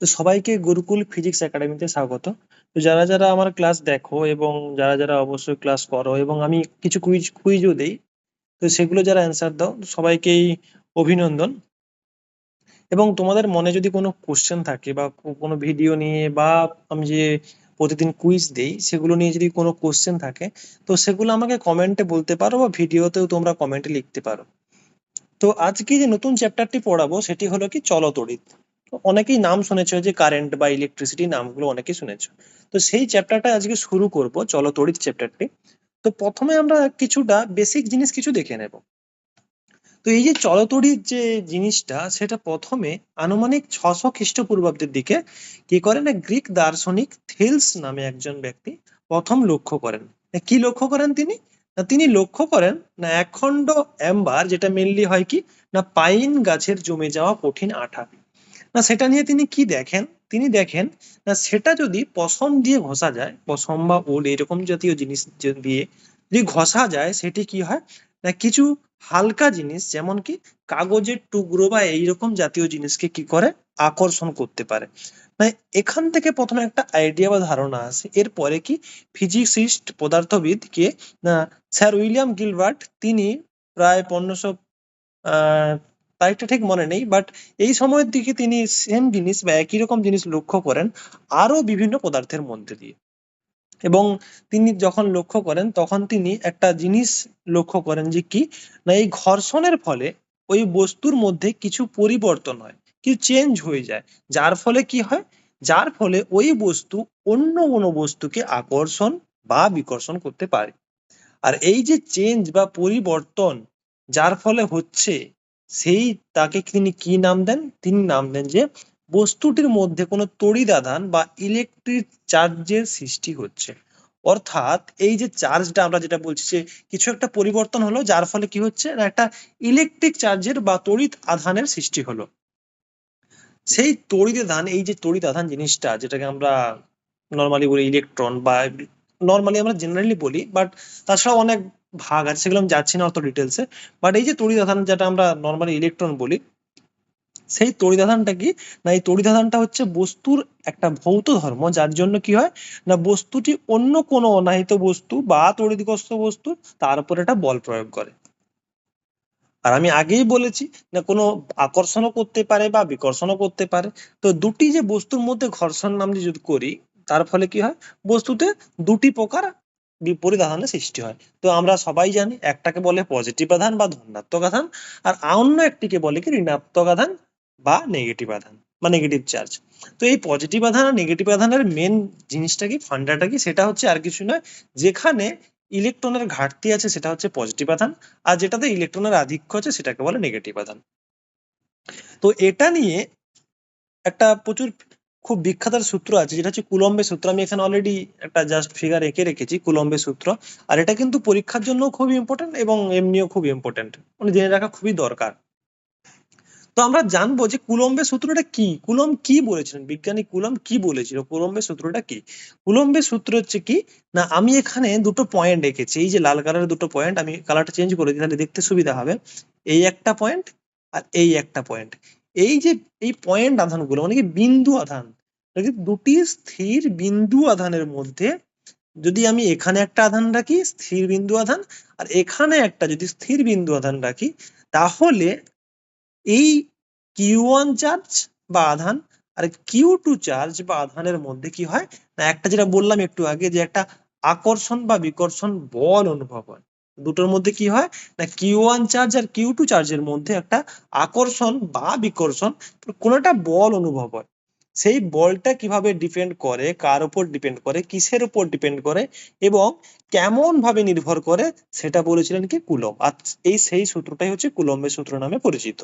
তো সবাইকে গুরুকুল ফিজিক্স একাডেমিতে স্বাগত। তো যারা যারা আমার ক্লাস দেখো এবং যারা যারা অবশ্যই ক্লাস করো এবং আমি কিছু কুইজ কুইজও দেই, তো সেগুলো যারা অ্যান্সার দাও সবাইকেই অভিনন্দন। এবং তোমাদের মনে যদি কোনো কোশ্চেন থাকে বা কোনো ভিডিও নিয়ে বা আমি যে প্রতিদিন কুইজ দেই, সেগুলো নিয়ে যদি কোনো কোশ্চেন থাকে, তো সেগুলো আমাকে কমেন্টে বলতে পারো বা ভিডিওতেও তোমরা কমেন্টে লিখতে পারো। তো আজকে যে নতুন চ্যাপ্টারটি পড়াবো, সেটি হলো কি চলতড়িৎ অনেকেই নাম শুনেছ যে কারেন্ট বা ইলেকট্রিসিটি নামগুলো অনেকেই শুনেছ। তো সেই চ্যাপ্টারটা আজকে শুরু করব চলতড়িৎ চ্যাপ্টারটি তো প্রথমে আমরা কিছুটা বেসিক জিনিস কিছু দেখে নেব। তো এই যে চলতড়িৎ যে জিনিসটা, সেটা প্রথমে আনুমানিক ছশো খ্রিস্টপূর্বাব্দের দিকে কি করেন? গ্রিক দার্শনিক থেলস নামে একজন ব্যক্তি প্রথম লক্ষ্য করেন। কি লক্ষ্য করেন তিনি? না, তিনি লক্ষ্য করেন, না একখণ্ড অ্যাম্বার যেটা মেনলি হয় কি? না পাইন গাছের জমে যাওয়া কঠিন আঠা। না, সেটা নিয়ে তিনি কি দেখেন? তিনি দেখেন, না, সেটা যদি পশম দিয়ে ঘষা যায়, পশম বা ওল এরকম জাতীয় জিনিস দিয়ে যদি ঘষা যায়, সেটি কি হয়? না, কিছু হালকা জিনিস যেমন কি কাগজের টুকরো বা এইরকম জাতীয় জিনিসকে কি করে? আকর্ষণ করতে পারে। এখান থেকে প্রথমে একটা আইডিয়া বা ধারণা আসে। এরপরে কি ফিজিক্সিস্ট পদার্থবিদ কে স্যার উইলিয়াম গিলবার্ট, তিনি প্রায় পনেরোশো তারিখটা ঠিক মনে নেই বাট এই সময়ের দিকে তিনি সেম জিনিস বা একই রকম জিনিস লক্ষ্য করেন আরও বিভিন্ন পদার্থের মধ্যে দিয়ে। এবং তিনি যখন লক্ষ্য করেন, তখন তিনি একটা জিনিস লক্ষ্য করেন যে কি, না এই ঘর্ষণের ফলে ওই বস্তুর মধ্যে কিছু পরিবর্তন হয়, কিছু চেঞ্জ হয়ে যায়। যার ফলে কি হয়? যার ফলে ওই বস্তু অন্য কোনো বস্তুকে আকর্ষণ বা বিকর্ষণ করতে পারে। আর এই যে চেঞ্জ বা পরিবর্তন, যার ফলে হচ্ছে সেই তাকে তিনি কি নাম দেন? তিনি নাম দেন যে বস্তুটির মধ্যে কোনো তড়িৎ আধান বা ইলেকট্রিক চার্জের সৃষ্টি হচ্ছে। অর্থাৎ এই যে চার্জটা আমরা যেটা বলছি যে কিছু একটা পরিবর্তন হলো, যার ফলে কি হচ্ছে? না, একটা ইলেকট্রিক চার্জের বা তড়িৎ আধানের সৃষ্টি হলো। সেই তড়িৎ আধান এই যে তড়িৎ আধান জিনিসটা, যেটাকে আমরা নর্মালি বলি ইলেকট্রন বা নর্মালি আমরা জেনারেলি বলি বাট তাছাড়াও অনেক ভাগ আছে, সেগুলো আমি যাচ্ছি না অত ডিটেলসে বাট এই যে তড়িৎ আধান যেটা আমরা নর্মালি ইলেকট্রন বলি, সেই তড়িৎ আধানটা কি? না, এই তড়িৎ আধানটা হচ্ছে বস্তুর একটা ভৌত ধর্ম, যার জন্য কি হয়? না, বস্তুটি অন্য কোনো অনাহিত বস্তু বা তড়িৎগ্রস্ত বস্তু, তার উপর একটা বল প্রয়োগ করে। আর আমি আগেই বলেছি, না, কোনো আকর্ষণও করতে পারে বা বিকর্ষণও করতে পারে। তো দুটি যে বস্তুর মধ্যে ঘর্ষণ নাম যদি করি, তার ফলে কি হয়? বস্তুতে দুটি প্রকার বিপরীত আধানের সৃষ্টি হয়। তো আমরা সবাই জানি একটাকে বলে পজিটিভ আধান বা ধনাত্মক আধান আর অন্য একটিকে বলে কি ঋণাত্মক আধান বা নেগেটিভ আধান বা নেগেটিভ চার্জ তো এই পজিটিভ আধান আর নেগেটিভ আধানের মেন জিনিসটা কি ফান্ডাটা কি, সেটা হচ্ছে আর কিছু নয়, যেখানে ইলেকট্রনের ঘাটতি আছে সেটা হচ্ছে পজিটিভ আধান আর যেটাতে ইলেকট্রনের আধিক্য আছে সেটাকে বলে নেগেটিভ আধান তো এটা নিয়ে একটা প্রচুর খুব বিখ্যাত সূত্র আছে, যেটা হচ্ছে কুলম্বের সূত্র। আমি এখানে অলরেডি একটা জাস্ট ফিগার এঁকে রেখেছি, কুলম্বের সূত্র। আর এটা কিন্তু পরীক্ষার জন্য খুবই ইম্পর্টেন্ট এবং এমনিও খুব ইম্পর্টেন্ট মানে জেনে রাখা খুবই দরকার। তো আমরা জানব যে কুলম্বের সূত্রটা কি? কুলম কি বলেছিলেন? বিজ্ঞানী কুলম কি বলেছিল? কুলম্বের সূত্রটা কি? কুলম্বের সূত্র হচ্ছে কি? না, আমি এখানে দুটো পয়েন্ট রেখেছি এই যে লাল কালারের দুটো পয়েন্ট আমি কালারটা চেঞ্জ করে দিই, তাহলে দেখতে সুবিধা হবে। এই একটা পয়েন্ট আর এই একটা পয়েন্ট এই যে, এই পয়েন্ট আধানগুলো মানে কি বিন্দু আধান মানে দুটি স্থির বিন্দু আধানের মধ্যে যদি আমি এখানে একটা আধান রাখি, স্থির বিন্দু আধান, আর এখানে একটা যদি স্থির বিন্দু আধান রাখি, তাহলে এই কিউ চার্জ বা আধান আর কিউ টু চার্জ বা আধানের মধ্যে কি হয়? না, একটা যেটা বললাম একটু আগে যে একটা আকর্ষণ বা বিকর্ষণ বল অনুভব হয়। দুটোর মধ্যে কি হয়? না কিউ ওয়ান চার্জ আর কিউ টু চার্জের মধ্যে একটা আকর্ষণ বা বিকর্ষণ কোনো একটা বল অনুভব হয়। সেই বলটা কীভাবে ডিপেন্ড করে, কার উপর ডিপেন্ড করে, কিসের উপর ডিপেন্ড করে এবং কেমন ভাবে নির্ভর করে সেটা বলেছিলেন কি কুলম আর এই সেই সূত্রটাই হচ্ছে কুলম্বের সূত্র নামে পরিচিত।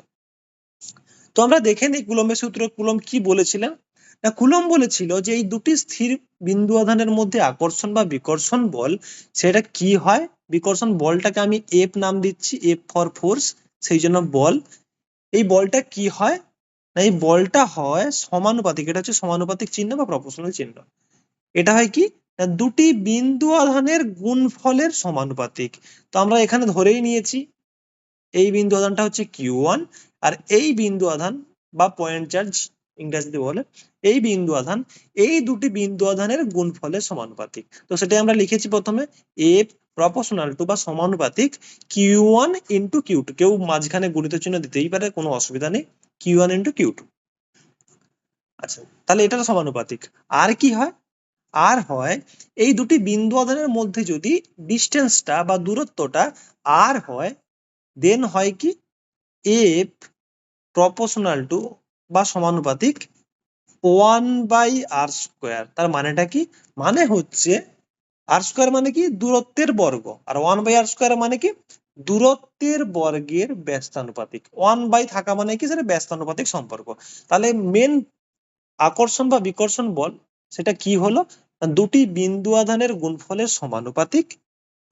তো আমরা দেখে নিই কুলম্বের সূত্র কুলম কি বলেছিলেন? না কুলম বলেছিল যে এই দুটি স্থির বিন্দু আধানের মধ্যে আকর্ষণ বা বিকর্ষণ বল, সেটা কি হয়? বিকর্ষণ বলটাকে আমি এফ নাম দিচ্ছি এফ ফর ফোর্স সেই জন্য বল। এই বলটা কি হয়? না এই বলটা হয় সমানুপাতিক, এটা হচ্ছে সমানুপাতিক চিহ্ন বা প্রপোর্শনাল চিহ্ন। এটা হয় কি? দুটি বিন্দু আধানের গুণফলের সমানুপাতিক। তো আমরা এখানে ধরেই নিয়েছি, এই বিন্দু আধানটা হচ্ছে কিউ ওয়ান আর এই বিন্দু আধান বা পয়েন্ট চার্জ ইংরেজিতে বলে, এই বিন্দু আধান, এই দুটি বিন্দু আধানের গুণফলের সমানুপাতিক। তো সেটাই আমরা লিখেছি প্রথমে, এ প্রপোর্শনাল টু বা সমানুপাতিক Q one into Q two কেউ মাঝখানে গুণিত চিহ্ন দিতেই পারে, কোনো অসুবিধা নেই Q one into Q two আচ্ছা তাহলে এটা সমানুপাতিক। আর কি হয়? আর হয়, এই দুটি বিন্দু আধানের মধ্যে যদি ডিস্টেন্সটা বা দূরত্বটা আর হয় দেন হয় কি? এফ প্রপোর্শনাল টু বা সমানুপাতিক ওয়ান বাই আর স্কোয়ার তার মানেটা কি? মানে হচ্ছে আর স্কোয়ার মানে কি? দূরত্বের বর্গ। আর ওয়ান বাই আর স্কোয়ার মানে কি? দূরত্বের বর্গের ব্যস্তানুপাতিক। ওয়ান বাই থাকা মানে কি? সেটা ব্যস্তানুপাতিক সম্পর্ক। তাহলে মেন আকর্ষণ বা বিকর্ষণ বল, সেটা কি হলো? দুটি বিন্দু আধানের গুণফলের সমানুপাতিক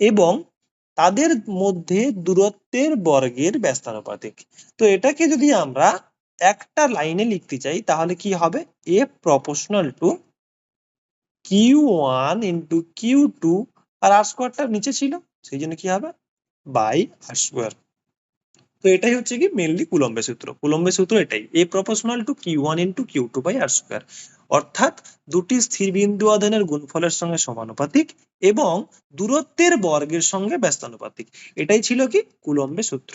এবং তাদের মধ্যে দূরত্বের বর্গের ব্যস্তানুপাতিক। তো এটাকে যদি আমরা একটা লাইনে লিখতে চাই, তাহলে কি হবে? এ proportional to Q one into Q two R R স্কোয়ারটা নিচে ছিল, সেই জন্য কি হবে? বাই আর স্কোয়ার তো এটাই হচ্ছে কি মেনলি কুলম্বের সূত্র। কুলম্বের সূত্র এটাই। এ proportional to Q one into Q two by R square অর্থাৎ দুটি স্থির বিন্দু আধানের গুণফলের সঙ্গে সমানুপাতিক এবং দূরত্বের বর্গের সঙ্গে ব্যস্তানুপাতিক। এটাই ছিল কি? কুলম্বের সূত্র।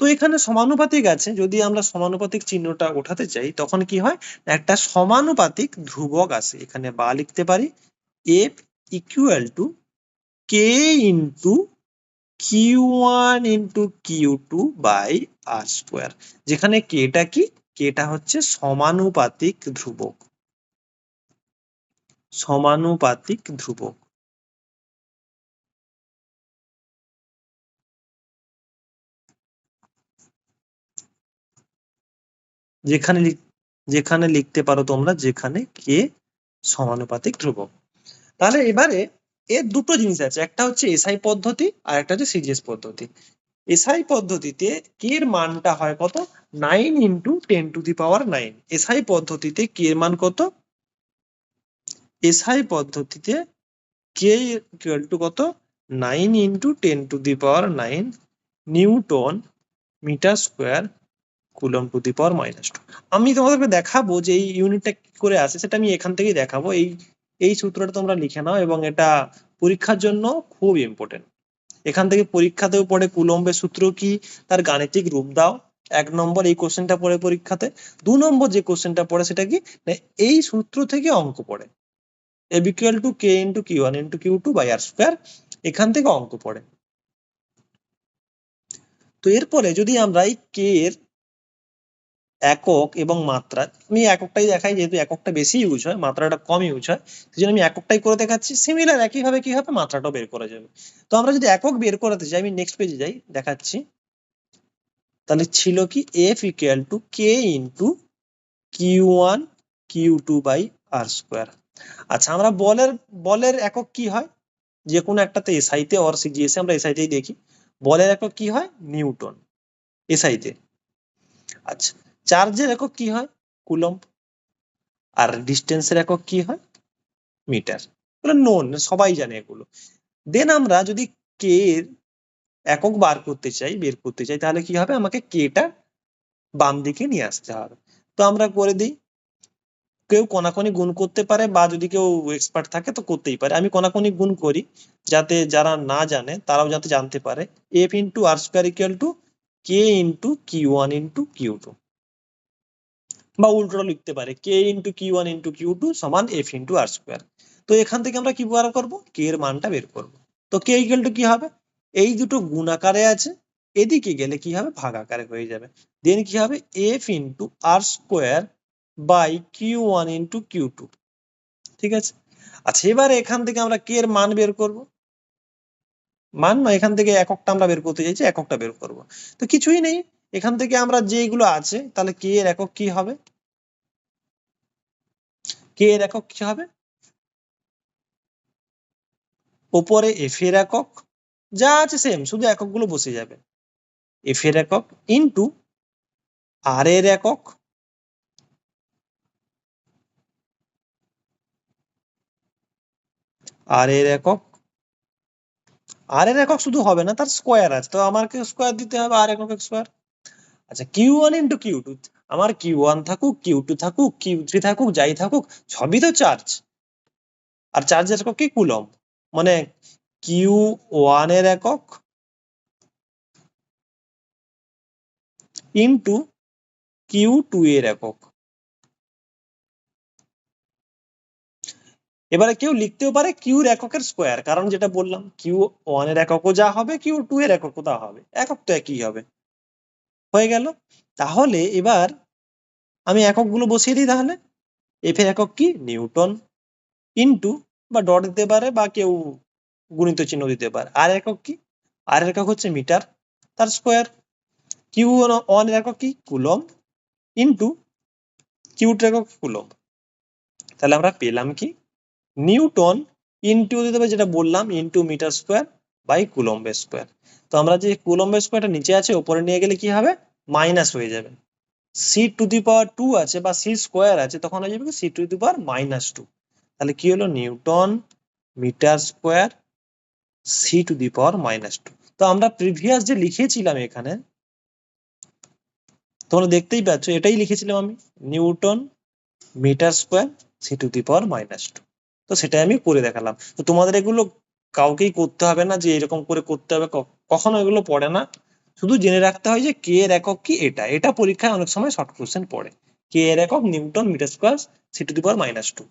তো এখানে সমানুপাতিক আছে। যদি আমরা সমানুপাতিক চিহ্নটা ওঠাতে চাই, তখন কি হয়? একটা সমানুপাতিক ধ্রুবক আছে। এখানে বা লিখতে পারি। F equal to K into Q one into Q two by R square যেখানে কেটা কি? কেটা হচ্ছে সমানুপাতিক ধ্রুবক। সমানুপাতিক ধ্রুবক। যেখানে যেখানে লিখতে পারো তোমরা, যেখানে কে সমানুপাতিক ধ্রুবক। তাহলে এবারে এর দুটো জিনিস আছে, একটা হচ্ছে এসআই পদ্ধতি আর একটা হচ্ছে সিজিএস পদ্ধতি। এসআই পদ্ধতিতে কে এর মানটা হয় কত? Nine into ten to the power nine SI পদ্ধতিতে কে এর মান কত? এসআই পদ্ধতিতে কে ইকুয়াল টু কত? Nine into ten to the power nine newton metre square coulomb to the power minus two. আমি তোমাদেরকে দেখাবো যে এই ইউনিটটা কি করে আসে, সেটা আমি এখান থেকেই দেখাবো। এই এই সূত্রটা তোমরা লিখে নাও এবং এটা পরীক্ষার জন্য খুব ইম্পর্টেন্ট এখান থেকে পরীক্ষাতেও পড়ে কুলম্বের সূত্র কি? তার গাণিতিক রূপ দাও। এক নম্বর, এই কোশ্চেনটা পড়ে পরীক্ষাতে। দু নম্বর যে কোশ্চেনটা পড়ে, সেটা কি? এই সূত্র থেকে অঙ্ক পড়ে। এব equal to K into Q one into Q two by R square এখান থেকে অঙ্ক পড়ে। তো এরপরে যদি আমরা এই কে এর একক এবং মাত্রা। আমি এককটাই দেখাই, যেহেতু এককটা বেশি ইউজ হয়, মাত্রাটা কম ইউজ হয় সেই জন্য আমি এককটাই করে দেখাচ্ছি। সিমিলার একইভাবে কি হবে? মাত্রাটাও বের করা যাবে। তো আমরা যদি একক বের করাতে চাই আমি নেক্সট পেজে যাই, দেখাচ্ছি। তাহলে ছিল কি? F equal to K into Q one Q two by R square আচ্ছা আমরা বলের বলের একক কি হয়? যে কোনো একটাতে এসআইতে অর সিজিএসে আমরা এসআইতেই দেখি। বলের একক কি হয়? নিউটন। এসআইতে আচ্ছা চার্জের একক কি হয়? কুলম্ব। আর ডিস্টেন্সের একক কি হয়? মিটার। এগুলো নোন সবাই জানে এগুলো। দেন আমরা যদি কে এর একক বার করতে চাই, বের করতে চাই, তাহলে কি হবে? আমাকে কেটা বাম দিকে নিয়ে আসতে হবে। তো আমরা করে দিই। কেউ কোনাকোনি গুণ করতে পারে বা যদি কেউ এক্সপার্ট থাকে তো করতেই পারে। আমি কোনাকোনি গুণ করি যাতে যারা না জানে, তারাও যাতে জানতে পারে। F into R square equal to K into Q one into Q two বা উল্টোটা লিখতে পারে। K into Q one into Q two সমান এফ ইন্টু আর স্কোয়ার তো এখান থেকে আমরা কি বার করব? কে এর মানটা বের করব। তো কে ইকুয়াল টু কি হবে? এই দুটো গুণ আকারে আছে। এদিকে গেলে কি হবে? ভাগ আকারে হয়ে যাবে। দেন কি হবে? F into R square by Q one into Q two ঠিক আছে? আচ্ছা এবারে এখান থেকে আমরা কে এর মান বের করব। মান না, এখান থেকে এককটা আমরা বের করতে চাইছি, এককটা বের করব। তো কিছুই নেই। এখান থেকে আমরা যেগুলো আছে, তাহলে কে এর একক কি হবে? কে এর একক কি হবে? ওপরে এফ এর একক, যা আছে সেম শুধু এককগুলো বসে যাবে। এফ এর একক ইন্টু আর এর একক আর এর একক আর এর একক শুধু হবে না, তার স্কোয়ার আছে। তো আমাকে স্কোয়ার দিতে হবে আর একক স্কোয়ার আচ্ছা Q one into Q two আমার কিউ ওয়ান থাকুক কিউ টু থাকুক কিউ থ্রি থাকুক, যাই থাকুক, সবই তো চার্জ আর চার্জের একক কি? কুলম মানে কিউ ওয়ানের একক ইন্টু কিউ টু এর একক। এবারে কেউ লিখতেও পারে কিউর এককের স্কোয়ার কারণ যেটা বললাম কিউ ওয়ানের এককও যা হবে কিউ টু এর এককও তা হবে। একক তো একই হবে। হয়ে গেল। তাহলে এবার আমি এককগুলো বসিয়ে দিই তাহলে। এফ এর একক কি? নিউটন ইন্টু বা ডট দিতে পারে বা কেউ গুণিত চিহ্ন দিতে পারে। আর একক কি? আর একক হচ্ছে মিটার তার স্কোয়ার কিউ এর একক কি? কুলম ইন্টু কিউ টু একক কুলম তাহলে আমরা পেলাম কি? নিউটন ইন্টু দিতে পারে যেটা বললাম into metre square by coulomb square তো আমরা যে কুলম্ব স্কোয়ারটা নিচে আছে, ওপরে নিয়ে গেলে কি হবে? মাইনাস হয়ে যাবে। C to the power two আছে বা সি স্কোয়ার আছে, তখন হয়ে যাবে C to the power minus two তাহলে কি হলো? Newton metre square C to the power minus two তো আমরা প্রিভিয়াস যে লিখেছিলাম এখানে, তোমরা দেখতেই পাচ্ছ, এটাই লিখেছিলাম আমি। Newton metre square C to the power minus two তো সেটাই আমি করে দেখালাম। তো তোমাদের এগুলো কাউকেই করতে হবে না যে এরকম করে করতে হবে। কখনো এগুলো পড়ে না। শুধু জেনে রাখতে হয় যে কে এর একক কি এটা। এটা পরীক্ষায় অনেক সময় শর্ট কোশ্চেন পড়ে। কে এর একক? Newton, metre square C to the power minus two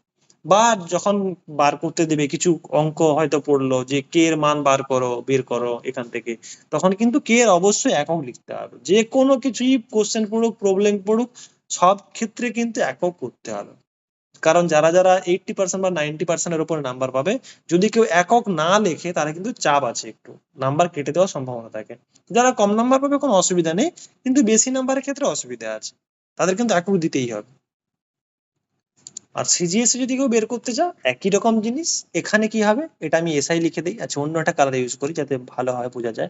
বা যখন বার করতে দেবে, কিছু অঙ্ক হয়তো পড়ল যে কে এর মান বার করো, বের করো এখান থেকে। তখন কিন্তু কে এর অবশ্যই একক লিখতে হবে। যে কোনো কিছুই কোশ্চেন পড়ুক প্রবলেম পড়ুক, সব ক্ষেত্রে কিন্তু একক করতে হবে। কারণ যারা যারা এইটটি পার্সেন্ট বা নাইনটি পার্সেন্টের উপরে নাম্বার পাবে, যদি কেউ একক না লেখে তারা কিন্তু চাপ আছে একটু। নাম্বার কেটে দেওয়ার সম্ভাবনা থাকে। যারা কম নাম্বার পাবে কোনো অসুবিধা নেই, কিন্তু বেশি নাম্বারের ক্ষেত্রে অসুবিধা আছে। তাদের কিন্তু একক দিতেই হবে। আর সিজিএস যদি কেউ বের করতে চাও, একই রকম জিনিস, এখানে কি হবে? এটা আমি এসআই লিখে দিই। আচ্ছা অন্য একটা কালার ইউজ করি যাতে ভালো হয়, বোঝা যায়।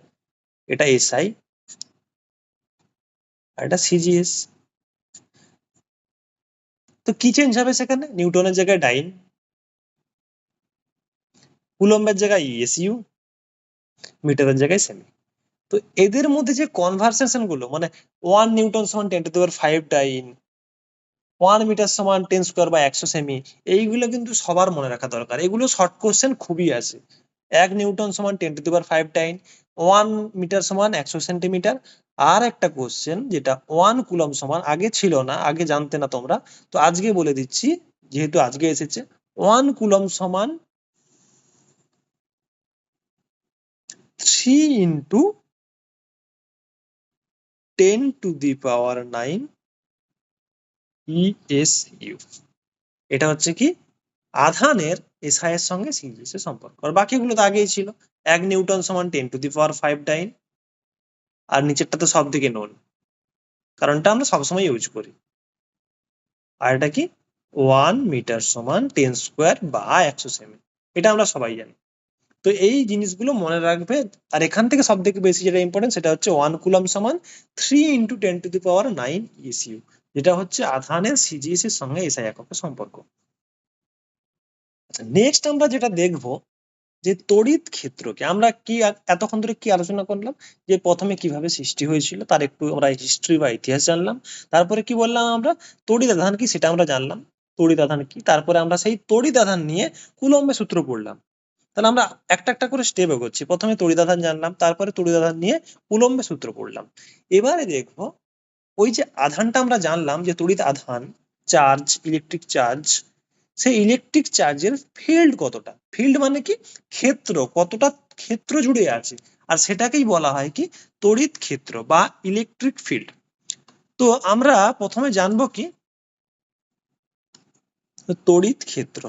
এটা এসআই আর এটা সিজিএস তো কি চেঞ্জ হবে সেখানে? নিউটনের জায়গায় ডাইন কুলম্বের জায়গায় ইএসইউ মিটারের জায়গায় সেমি তো এদের মধ্যে যে কনভারসেশনগুলো মানে ওয়ান নিউটন সমান ten to five dyne one metre সমান টেন স্কোয়ার বা একশো সেমি এইগুলো কিন্তু সবার মনে রাখা দরকার। এগুলো শর্ট কোশ্চেন খুবই আছে। এক নিউটন সমান ten to five dyne one metre সমান একশো সেন্টিমিটার আর একটা কোশ্চেন যেটা ওয়ান কুলম সমান, আগে ছিল না, আগে জানতে না তোমরা, তো আজকে বলে দিচ্ছি, যেহেতু আজকে এসেছে ওয়ান কুলম সমান three into ten to the power nine ESU এটা হচ্ছে কি? আধানের এসআই এর সঙ্গে সিরিজের সম্পর্ক। আর বাকিগুলো তো আগেই ছিল। এক নিউটন সমান ten to the power five dyne আর নিচেরটা তো সব থেকে নোন কারণটা আমরা সবসময় ইউজ করি। আর এটা কি? ওয়ান মিটার সমান টেন স্কোয়ার বা একশো সেমি এটা আমরা সবাই জানি। তো এই জিনিসগুলো মনে রাখবে। আর এখান থেকে সব থেকে বেশি যেটা ইম্পর্টেন্ট সেটা হচ্ছে ওয়ান কুলাম সমান three into ten to the power nine ESU যেটা হচ্ছে আধানের সিজিএস এর সঙ্গে এসআই এককের সম্পর্ক। নেক্সট আমরা যেটা দেখব যে তড়িৎ ক্ষেত্রকে আমরা কি এতক্ষণ ধরে কি আলোচনা করলাম? যে প্রথমে কীভাবে সৃষ্টি হয়েছিল, তার একটু আমরা হিস্ট্রি বা ইতিহাস জানলাম, তারপরে কি বললাম আমরা? তড়িৎ আধান কি সেটা আমরা জানলাম। তড়িৎ আধান কি? তারপরে আমরা সেই তড়িৎ আধান নিয়ে কুলম্বে সূত্র পড়লাম। তাহলে আমরা একটা একটা করে স্টেপ এগোচ্ছি। প্রথমে তড়িৎ আধান জানলাম, তারপরে তড়িৎ আধান নিয়ে কুলম্বে সূত্র পড়লাম। এবারে দেখব, ওই যে আধানটা আমরা জানলাম যে তড়িৎ আধান চার্জ ইলেকট্রিক চার্জ সেই ইলেকট্রিক চার্জের ফিল্ড কতটা? ফিল্ড মানে কি? ক্ষেত্র, কতটা ক্ষেত্র জুড়ে আছে? আর সেটাকেই বলা হয় কি? তড়িৎ ক্ষেত্র বা ইলেকট্রিক ফিল্ড তো আমরা প্রথমে জানব কি? তড়িৎ ক্ষেত্র।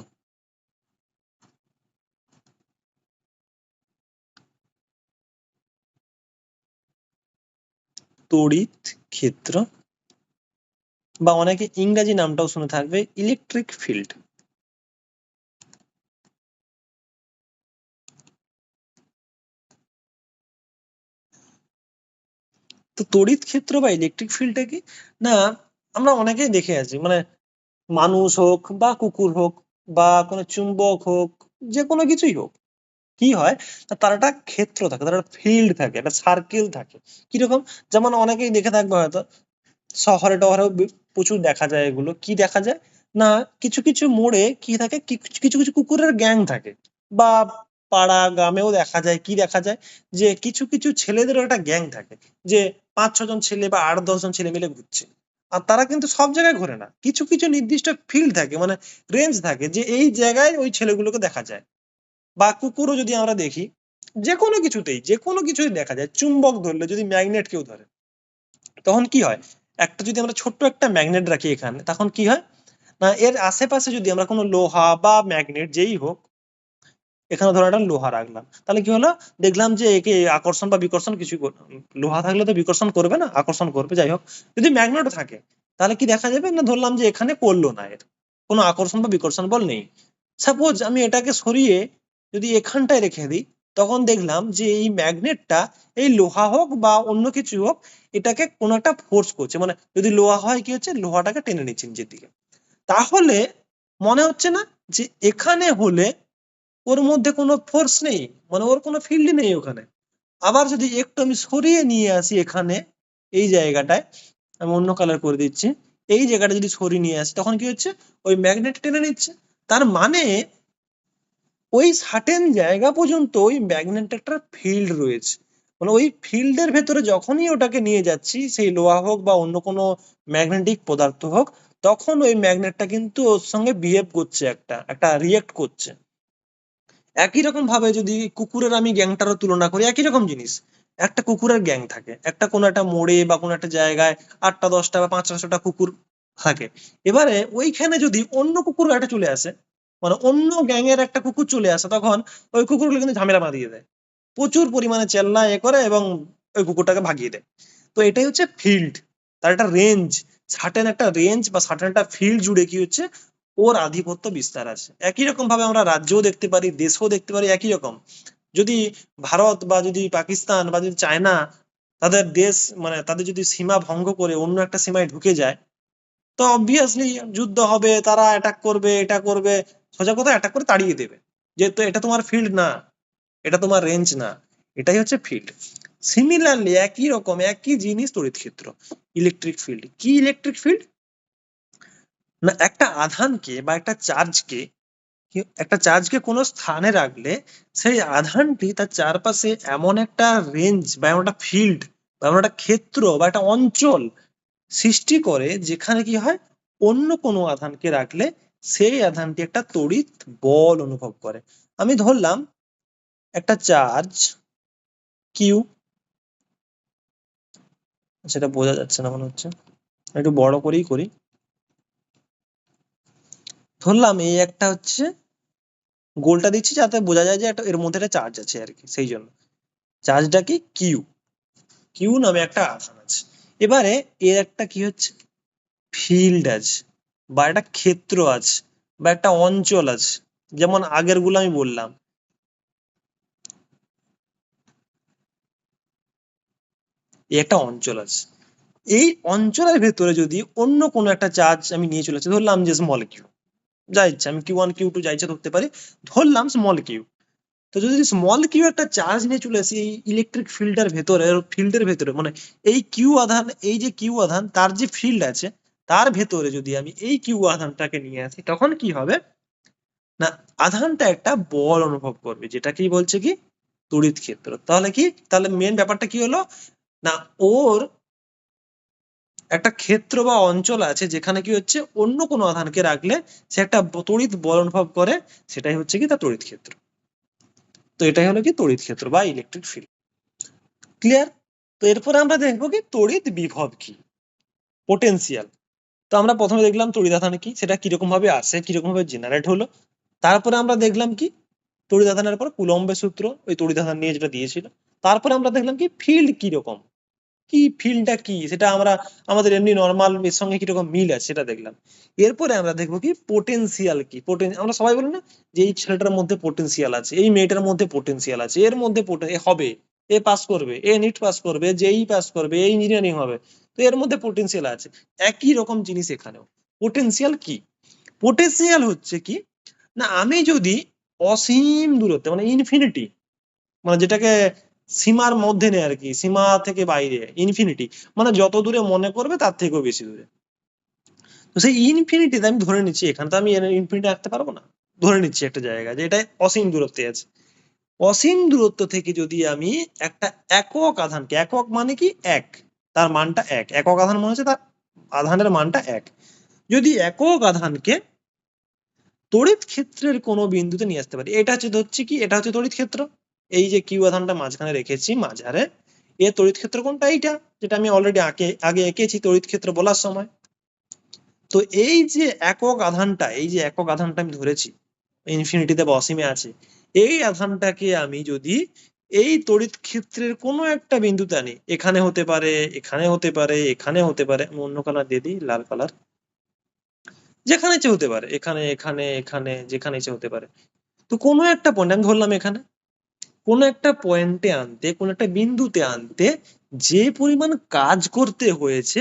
তড়িৎ ক্ষেত্র বা অনেকে ইংরাজি নামটাও শুনে থাকবে ইলেকট্রিক ফিল্ড তো তড়িৎ ক্ষেত্র বা ইলেকট্রিক ফিল্ডটা কি? না, আমরা অনেকেই দেখে আছি। মানে মানুষ হোক বা কুকুর হোক বা কোনো চুম্বক হোক, যে কোনো কিছুই হোক, কি হয়? তার একটা ক্ষেত্র থাকে, তার একটা ফিল্ড থাকে, একটা সার্কেল থাকে। কীরকম? যেমন অনেকেই দেখে থাকবে হয়তো, শহরে টহরেও প্রচুর দেখা যায় এগুলো। কি দেখা যায়? না, কিছু কিছু মোড়ে কি থাকে? কিছু কিছু কুকুরের গ্যাং থাকে। বা পাড়া, গ্রামেও দেখা যায়, কি দেখা যায়? যে কিছু কিছু ছেলেদের একটা গ্যাং থাকে। যে পাঁচ ছজন ছেলে বা আট দশজন ছেলে মিলে ঘুরছে। আর তারা কিন্তু সব জায়গায় ঘোরে না। কিছু কিছু নির্দিষ্ট ফিল্ড থাকে মানে রেঞ্জ থাকে, যে এই জায়গায় ওই ছেলেগুলোকে দেখা যায়। বা কুকুরও যদি আমরা দেখি, যে কোনো কিছুতেই, যে কোনো কিছুই দেখা যায়, চুম্বক ধরলে যদি ম্যাগনেট কেউ ধরে, তখন কি হয়? একটা যদি আমরা ছোট্ট একটা ম্যাগনেট রাখি এখানে, তখন কি হয়? না, এর আশেপাশে যদি আমরা কোনো লোহা বা ম্যাগনেট যেই হোক এখানে ধরো একটা লোহা রাখলাম। তাহলে কি হলো? দেখলাম যে একে আকর্ষণ বা বিকর্ষণ কিছু লোহা থাকলে তো বিকর্ষণ করবে না, আকর্ষণ করবে, যাই হোক। যদি ম্যাগনেট থাকে, তাহলে কি দেখা যাবে? না, ধরলাম যে এখানে করল না এর কোনো আকর্ষণ বা বিকর্ষণ বল নেই। সাপোজ আমি এটাকে সরিয়ে যদি এখানটায় রেখে দিই, তখন দেখলাম যে এই ম্যাগনেটটা এই লোহা হোক বা অন্য কিছু হোক, এটাকে কোনো একটা ফোর্স করছে। মানে যদি লোহা হয়, কি হচ্ছে? লোহাটাকে টেনে নিচ্ছে নিজের দিকে। তাহলে মনে হচ্ছে না যে এখানে হলে ওর মধ্যে কোনো ফোর্স নেই মানে ওর কোনো ফিল্ড নেই ওখানে। আবার যদি একটু আমি সরিয়ে নিয়ে আসি এখানে, এই জায়গাটায়, আমি অন্য কালার করে দিচ্ছি, এই জায়গাটা যদি সরিয়ে নিয়ে আসি, তখন কি হচ্ছে? ওই ম্যাগনেট টেনে নিচ্ছে। তার মানে ওই সার্টেন জায়গা পর্যন্ত ওই ম্যাগনেট একটা ফিল্ড রয়েছে। মানে ওই ফিল্ডের ভেতরে যখনই ওটাকে নিয়ে যাচ্ছি, সেই লোহা হোক বা অন্য কোনো ম্যাগনেটিক পদার্থ হোক, তখন ওই ম্যাগনেটটা কিন্তু ওর সঙ্গে বিহেভ করছে একটা একটা রিয়েক্ট করছে। একই রকম ভাবে যদি কুকুরের আমি গ্যাংটারও তুলনা করি, একই রকম জিনিস। একটা কুকুরের গ্যাং থাকে। একটা কোনো একটা মোড়ে বা কোনো একটা জায়গায় আটটা, দশটা বা পাঁচ ছটা কুকুর থাকে। এবারে ওইখানে যদি অন্য কুকুর একটা চলে আসে মানে অন্য গ্যাং এর একটা কুকুর চলে আসে, তখন ওই কুকুরগুলো কিন্তু ঝামেলা বাঁধিয়ে দেয়। প্রচুর পরিমাণে চেল্লা এ করে এবং ওই কুকুরটাকে ভাগিয়ে দেয়। তো এটাই হচ্ছে ফিল্ড তার একটা রেঞ্জ সার্টেন একটা রেঞ্জ বা সার্টেন একটা ফিল্ড জুড়ে কি হচ্ছে ওর আধিপত্য বিস্তার আছে। একই রকম ভাবে আমরা রাজ্যও দেখতে পারি, দেশও দেখতে পারি একই রকম। যদি ভারত বা যদি পাকিস্তান বা যদি চায়না তাদের দেশ মানে তাদের যদি সীমা ভঙ্গ করে অন্য একটা সীমায় ঢুকে যায়, তো অবভিয়াসলি যুদ্ধ হবে, তারা অ্যাটাক করবে, এটা করবে সোজা কথা অ্যাটাক করে তাড়িয়ে দেবে। যেহেতু এটা তোমার ফিল্ড না, এটা তোমার রেঞ্জ না, এটাই হচ্ছে ফিল্ড সিমিলারলি একই রকম একই জিনিস তড়িৎ ক্ষেত্র ইলেকট্রিক ফিল্ড কি ইলেকট্রিক ফিল্ড না, একটা আধানকে বা একটা চার্জকে একটা চার্জকে কোনো স্থানে রাখলে সেই আধানটি তার চারপাশে এমন একটা রেঞ্জ বা এমন একটা ফিল্ড বা এমন একটা ক্ষেত্র বা একটা অঞ্চল সৃষ্টি করে যেখানে কি হয়, অন্য কোনো আধানকে রাখলে সেই আধানটি একটা তড়িৎ বল অনুভব করে। আমি ধরলাম একটা চার্জ কিউ সেটা বোঝা যাচ্ছে না মনে হচ্ছে, একটু বড় করেই করি। ধরলাম এই একটা হচ্ছে গোলটা দিচ্ছি যাতে বোঝা যায় যে একটা, এর মধ্যে একটা চার্জ আছে আর কি, সেই জন্য। চার্জটা কি কিউ কিউ নামে একটা আধান আছে। এবারে এর একটা কি হচ্ছে? ফিল্ড আছে বা একটা ক্ষেত্র আছে বা একটা অঞ্চল আছে। যেমন আগেরগুলো আমি বললাম। একটা অঞ্চল আছে। এই অঞ্চলের ভেতরে যদি অন্য কোনো একটা চার্জ আমি নিয়ে চলে আসি ধরলাম যে স্মল কিউ যা ইচ্ছা আমি কিউ ওয়ান কিউ টু যা ইচ্ছা ধরতে পারি। ধরলাম স্মল কিউ তো যদি স্মল কিউ একটা চার্জ নিয়ে চলে আসি, এই ইলেকট্রিক ফিল্ডের ভেতরে ফিল্ডের ভেতরে মানে এই কিউ আধান, এই যে কিউ আধান, তার যে ফিল্ড আছে, তার ভেতরে যদি আমি এই কিউ আধানটাকে নিয়ে আসি, তখন কি হবে? না, আধানটা একটা বল অনুভব করবে যেটা কি বলছে কি? তড়িৎ ক্ষেত্র। তাহলে কি? তাহলে মেন ব্যাপারটা কি হলো? না, ওর একটা ক্ষেত্র বা অঞ্চল আছে যেখানে কি হচ্ছে, অন্য কোনো আধানকে রাখলে সে একটা তড়িৎ বল অনুভব করে, সেটাই হচ্ছে কি তার তড়িৎ ক্ষেত্র। তো এটাই হলো কি তড়িৎ ক্ষেত্র বা ইলেকট্রিক ফিল্ড ক্লিয়ার তো এরপরে আমরা দেখব কি তড়িৎ বিভব কি? পোটেনশিয়াল তো আমরা প্রথমে দেখলাম তড়িৎ আধান কি, সেটা কীরকম ভাবে আসে, কীরকম ভাবে জেনারেট হলো। তারপরে আমরা দেখলাম কি তড়িৎ আধানের পর কুলম্বের সূত্র, ওই তড়িৎ আধান নিয়ে যেটা দিয়েছিল। তারপরে আমরা দেখলাম কি ফিল্ড কি রকম কি ফিলটা কি? সেটা আমরা, আমাদের এমনি নর্মাল এর সঙ্গে কীরকম মিল আছে সেটা দেখলাম। এরপরে আমরা দেখব কি পোটেনশিয়াল কি? আমরা সবাই বলি না যে এই ছেলেটার মধ্যে পোটেনশিয়াল আছে, এই মেয়েটার মধ্যে পোটেনশিয়াল আছে, এর মধ্যে হবে, এ পাস করবে, এ নিট পাস করবে জেই পাস করবে এ ইঞ্জিনিয়ারিং হবে, তো এর মধ্যে পোটেনশিয়াল আছে। একই রকম জিনিস এখানেও। পোটেনশিয়াল কি? পোটেনশিয়াল হচ্ছে কি, না আমি যদি অসীম দূরত্বে মানে ইনফিনিটি মানে যেটাকে সীমার মধ্যে নেই আর কি, সীমা থেকে বাইরে ইনফিনিটি মানে যত দূরে মনে করবে তার থেকেও বেশি দূরে। তো সেই ইনফিনিটিতে আমি ধরে নিচ্ছি, এখানে তো আমি ইনফিনিটি রাখতে পারব না, ধরে নিচ্ছি একটা জায়গা যে এটা অসীম দূরত্বে আছে। অসীম দূরত্ব থেকে যদি আমি একটা একক আধানকে একক মানে কি? এক, তার মানটা এক, একক আধান মনে হচ্ছে তার আধানের মানটা এক। যদি একক আধানকে তড়িৎ ক্ষেত্রের কোনো বিন্দুতে নিয়ে আসতে পারি, এটা হচ্ছে ধরছি কি? এটা হচ্ছে তড়িৎ ক্ষেত্র। এই যে কিউ আধানটা মাঝখানে রেখেছি, মাঝারে, এ তড়িৎ ক্ষেত্র কোনটা? এইটা, যেটা আমি অলরেডি আগে আগে এঁকেছি তড়িৎ ক্ষেত্র বলার সময়। তো এই যে একক আধানটা, এই যে একক আধানটা আমি ধরেছি ইনফিনিটিতে বা অসীমে আছে, এই আধানটাকে আমি যদি এই তড়িৎ ক্ষেত্রের কোনো একটা বিন্দুতে আনি, এখানে হতে পারে, এখানে হতে পারে, এখানে হতে পারে, আমি অন্য কালার দিয়ে দিই, লাল কালার যেখানে ইচ্ছে হতে পারে, এখানে এখানে এখানে, যেখানে ইচ্ছে হতে পারে। তো কোনো একটা পয়েন্ট আমি ধরলাম এখানে কোনো একটা পয়েন্টে আনতে, কোনো একটা বিন্দুতে আনতে যে পরিমাণ কাজ করতে হয়েছে,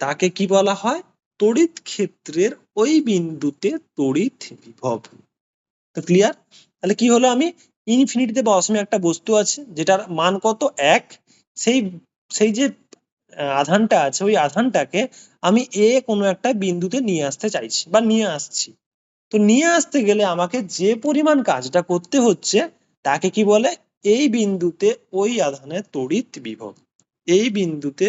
তাকে কি বলা হয়? তড়িৎ ক্ষেত্রের ওই বিন্দুতে তড়িৎ বিভব। তো ক্লিয়ার তাহলে কি হলো আমি? ইনফিনিটিতে বা অসীমে একটা বস্তু আছে, যেটার মান কত? এক। সেই সেই যে আধানটা আছে, ওই আধানটাকে আমি এ কোনো একটা বিন্দুতে নিয়ে আসতে চাইছি বা নিয়ে আসছি। তো নিয়ে আসতে গেলে আমাকে যে পরিমাণ কাজটা করতে হচ্ছে তাকে কি বলে? এই বিন্দুতে ওই আধানের তড়িৎ বিভব। এই বিন্দুতে,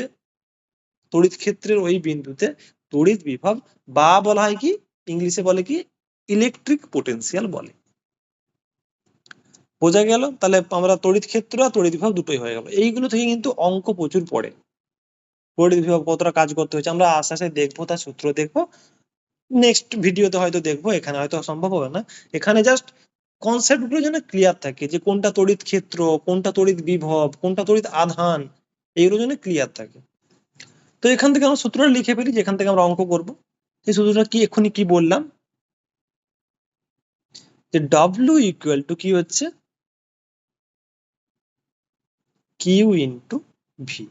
তড়িৎ ক্ষেত্রের ওই বিন্দুতে তড়িৎ বিভব বা বলা হয় কি? ইংলিশে বলে কি? ইলেকট্রিক পোটেনশিয়াল বলে। বোঝা গেল? তাহলে আমরা তড়িৎ ক্ষেত্র আর তড়িৎ বিভব দুটোই হয়ে গেল। এইগুলো থেকে কিন্তু অঙ্ক প্রচুর পড়ে। তড়িৎ বিভব কতটা কাজ করতে হচ্ছে আমরা আস্তে আস্তে দেখব, তার সূত্র দেখব। নেক্সট ভিডিওতে হয়তো দেখব, এখানে হয়তো সম্ভব হবে না। এখানে জাস্ট কনসেপ্টগুলো যেন ক্লিয়ার থাকে যে কোনটা তড়িৎ ক্ষেত্র, কোনটা তড়িৎ বিভব, কোনটা তড়িৎ আধান এইগুলো যেন ক্লিয়ার থাকে। তো এখান থেকে আমরা সূত্রটা লিখে ফেলি, যেখান থেকে আমরা অঙ্ক করব। সেই সূত্রটা কি, এক্ষুনি কি বললাম? যে ডব্লিউ ইকুয়াল টু কি হচ্ছে? কিউ ইন্টু ভি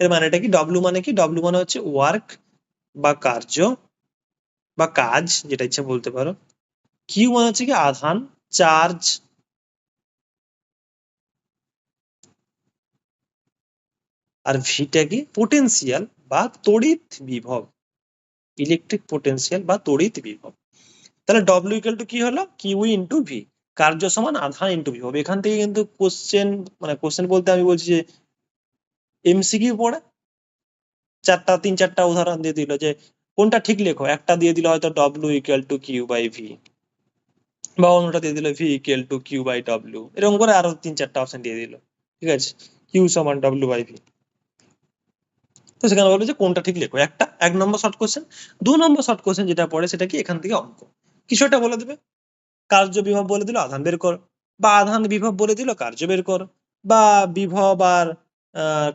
এর মানেটা কি? ডব্লিউ মানে কি? ডব্লিউ মানে হচ্ছে ওয়ার্ক বা কার্য বা কাজ, যেটা ইচ্ছা বলতে পারো। কিউ মানে হচ্ছে কি? আধান, চার্জ, আর ভিটা কি? পোটেনশিয়াল বা তড়িৎ বিভব। ইলেকট্রিক পোটেনশিয়াল বা তড়িৎ বিভব। তাহলে ডব্লিউ ইকুয়াল টু কি হলো? কিউ ইন্টু ভি কার্য সমান আধান ইন্টু বিভব এখান থেকে কিন্তু কোশ্চেন মানে কোশ্চেন বলতে আমি বলছি যে এমসিকিউ পড়ে। চারটা, তিন, চারটা উদাহরণ দিয়ে দিল যে কোনটা ঠিক লেখো? একটা দিয়ে দিল হয়তো W equal to Q by V বা অন্যটা দিয়ে দিল V equal to Q by W এরকম করে আরও তিন চারটা অপশন দিয়ে দিল। ঠিক আছে? কিউ সমান ডব্লিউ বাই ভি তো সেখানে বলবে যে কোনটা ঠিক লেখো? একটা, এক নম্বর শর্ট কোশ্চেন দু নম্বর শর্ট কোশ্চেন যেটা পড়ে সেটা কি এখান থেকে অঙ্ক? কিছু একটা বলে দেবে, কার্য বিভব বলে দিল, আধান বের কর। বা আধান বিভব বলে দিল, কার্য বের কর। বা বিভব আর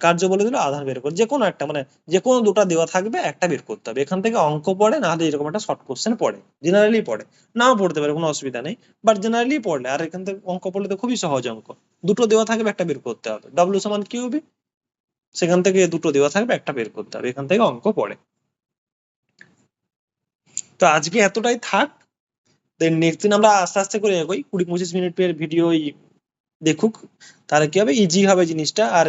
কার্য বলে দিল আধান বের করে। যে কোনো একটা মানে যে কোনো দুটো দেওয়া থাকবে, একটা বের করতে হবে। এখান থেকে অঙ্ক পড়ে, না হলে এরকম একটা শর্ট কোশ্চেন পড়ে। জেনারেলি পড়ে। নাও পড়তে পারে, কোনো অসুবিধা নেই। বাট জেনারেলি পড়লে, আর এখান থেকে অঙ্ক পড়লে তো খুবই সহজ অঙ্ক। দুটো দেওয়া থাকবে, একটা বের করতে হবে। ডব্লিউ সমান কিউবি সেখান থেকে দুটো দেওয়া থাকবে, একটা বের করতে হবে। এখান থেকে অঙ্ক পড়ে। তো আজকে এতটাই থাক। দেন নেক্সট দিন আমরা আস্তে আস্তে করে এগোই। কুড়ি পঁচিশ মিনিটের ভিডিও দেখুক। তাহলে কি হবে? ইজি হবে জিনিসটা। আর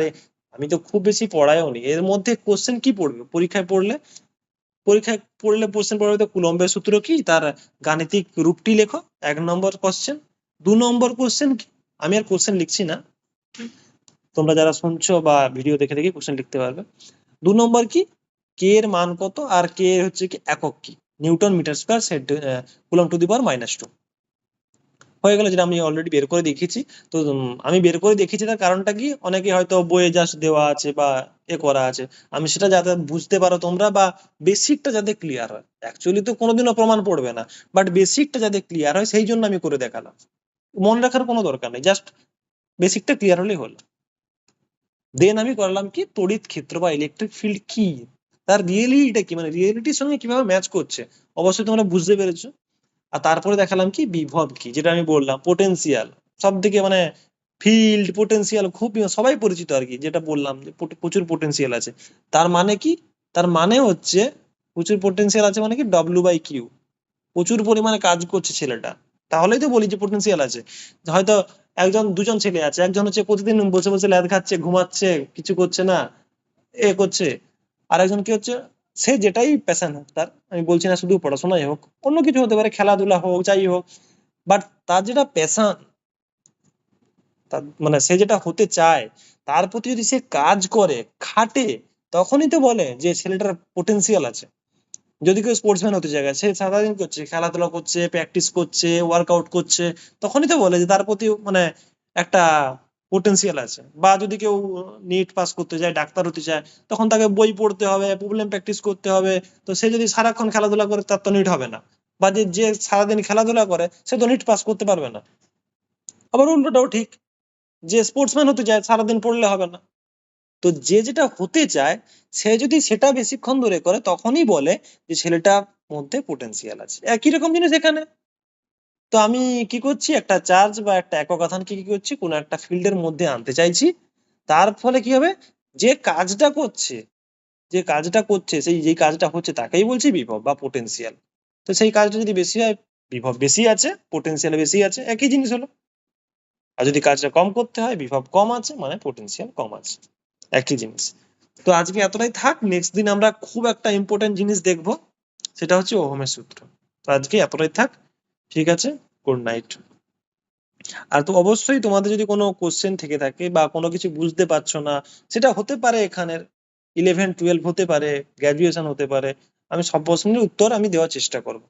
আমি তো খুব বেশি পড়াইও নি। এর মধ্যে কোশ্চেন কি পড়বে? পরীক্ষায় পড়লে? পরীক্ষায় পড়লে কোশ্চেন পড়বে তো কুলম্বের সূত্র কি? তার গাণিতিক রূপটি লেখো। এক নম্বর কোশ্চেন দু নম্বর কোশ্চেন কি? আমি আর কোশ্চেন লিখছি না। তোমরা যারা শুনছো বা ভিডিও দেখে দেখে কোশ্চেন লিখতে পারবে। দু নম্বর কি? কে এর মান কত? আর কে এর হচ্ছে কি একক কি? Newton metre square set coulomb to the power minus two হয়ে গেল যেটা আমি অলরেডি বের করে দেখেছি তো আমি বের করে দেখেছি তার কারণটা কি? অনেকে হয়তো বইয়ে জাস্ট দেওয়া আছে বা এ করা আছে। আমি সেটা যাতে বুঝতে পারো তোমরা বা বেসিকটা যাতে ক্লিয়ার হয়। অ্যাকচুয়ালি তো কোনোদিনও প্রমাণ পড়বে না। বাট বেসিকটা যাতে ক্লিয়ার হয় সেই জন্য আমি করে দেখালাম। মনে রাখার কোনো দরকার নেই। জাস্ট বেসিকটা ক্লিয়ার হলেই হলো। দেন আমি করলাম কি? তড়িৎ ক্ষেত্র বা ইলেকট্রিক ফিল্ড কি? তার রিয়েলিটিটা কি? মানে রিয়েলিটির সঙ্গে কীভাবে ম্যাচ করছে? অবশ্যই তোমরা বুঝতে পেরেছ। আর তারপরে দেখালাম কি বিভব কি, যেটা আমি বললাম পোটেনশিয়াল সব থেকে মানে ফিল্ড পোটেনশিয়াল খুব সবাই পরিচিত আর কি, যেটা বললাম যে প্রচুর পোটেনশিয়াল আছে। তার মানে কি? তার মানে হচ্ছে প্রচুর পোটেনশিয়াল আছে মানে কি? ডব্লিউ বাই কিউ প্রচুর পরিমাণে কাজ করছে ছেলেটা। তাহলেই তো বলি যে পোটেনশিয়াল আছে। হয়তো একজন, দুজন ছেলে আছে। একজন হচ্ছে প্রতিদিন বসে বসে ল্যাদ খাচ্ছে, ঘুমাচ্ছে, কিছু করছে না, এ করছে। আর একজন কি হচ্ছে? সে যেটাই প্যাশন হোক, তার, আমি বলছি না শুধু পড়াশোনাই হোক, অন্য কিছু হতে পারে, খেলাধুলা হোক, যাই হোক বাট তার যেটা প্যাশন তার মানে সে যেটা হতে চায়, তার প্রতি যদি সে কাজ করে, খাটে, তখনই তো বলে যে ছেলেটার পোটেনশিয়াল আছে। যদি কেউ স্পোর্টসম্যান হতে চায়, সে সারাদিন করছে, খেলাধুলা করছে প্র্যাকটিস করছে ওয়ার্কআউট করছে, তখনই তো বলে যে তার প্রতি মানে একটা পোটেনশিয়াল আছে। বা যদি কেউ নিট পাস করতে চায় ডাক্তার হতে চায়, তখন তাকে বই পড়তে হবে প্রবলেম প্র্যাকটিস করতে হবে। তো সে যদি সারাক্ষণ খেলাধুলা করে, তার তো নিট হবে না। বা যে যে সারাদিন খেলাধুলা করে, সে তো নিট পাস করতে পারবে না। আবার উল্টোটাও ঠিক, যে স্পোর্টসম্যান হতে চায় সারাদিন পড়লে হবে না। তো যে যেটা হতে চায়, সে যদি সেটা বেশিক্ষণ ধরে করে, তখনই বলে যে ছেলেটার মধ্যে পোটেনশিয়াল আছে। একই রকম জিনিস এখানে। তো আমি কি করছি? একটা চার্জ বা একটা একক আধানকে কি করছি? কোনো একটা ফিল্ডের মধ্যে আনতে চাইছি। তার ফলে কি হবে? যে কাজটা করছে, যে কাজটা করছে, সেই যে কাজটা হচ্ছে তাকেই বলছি বিভব বা পোটেনশিয়াল তো সেই কাজটা যদি বেশি হয়, বিভব বেশি আছে পোটেনশিয়াল বেশি আছে, একই জিনিস হলো। আর যদি কাজটা কম করতে হয়, বিভব কম আছে মানে পোটেনশিয়াল কম আছে। একই জিনিস। তো আজকে এতটাই থাক নেক্সট দিন আমরা খুব একটা ইম্পর্টেন্ট জিনিস দেখব, সেটা হচ্ছে ওহমের সূত্র। তো আজকে এতটাই থাক। ঠিক আছে? গুড নাইট আর তো অবশ্যই তোমাদের যদি কোনো কোশ্চেন থেকে থাকে বা কোনো কিছু বুঝতে পারছ না, সেটা হতে পারে এখানের ইলেভেন টুয়েলভ হতে পারে গ্র্যাজুয়েশন হতে পারে, আমি সব প্রশ্নের উত্তর আমি দেওয়ার চেষ্টা করব।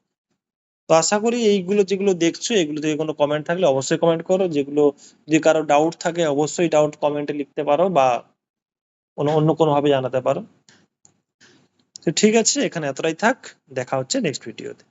তো আশা করি এইগুলো যেগুলো দেখছ, এগুলো থেকে কোনো কমেন্ট থাকলে অবশ্যই কমেন্ট করো। যেগুলো যদি কারও ডাউট থাকে, অবশ্যই ডাউট কমেন্টে লিখতে পারো বা কোনো অন্য কোনোভাবে জানাতে পারো। তো ঠিক আছে, এখানে এতটাই থাক। দেখা হচ্ছে নেক্সট ভিডিওতে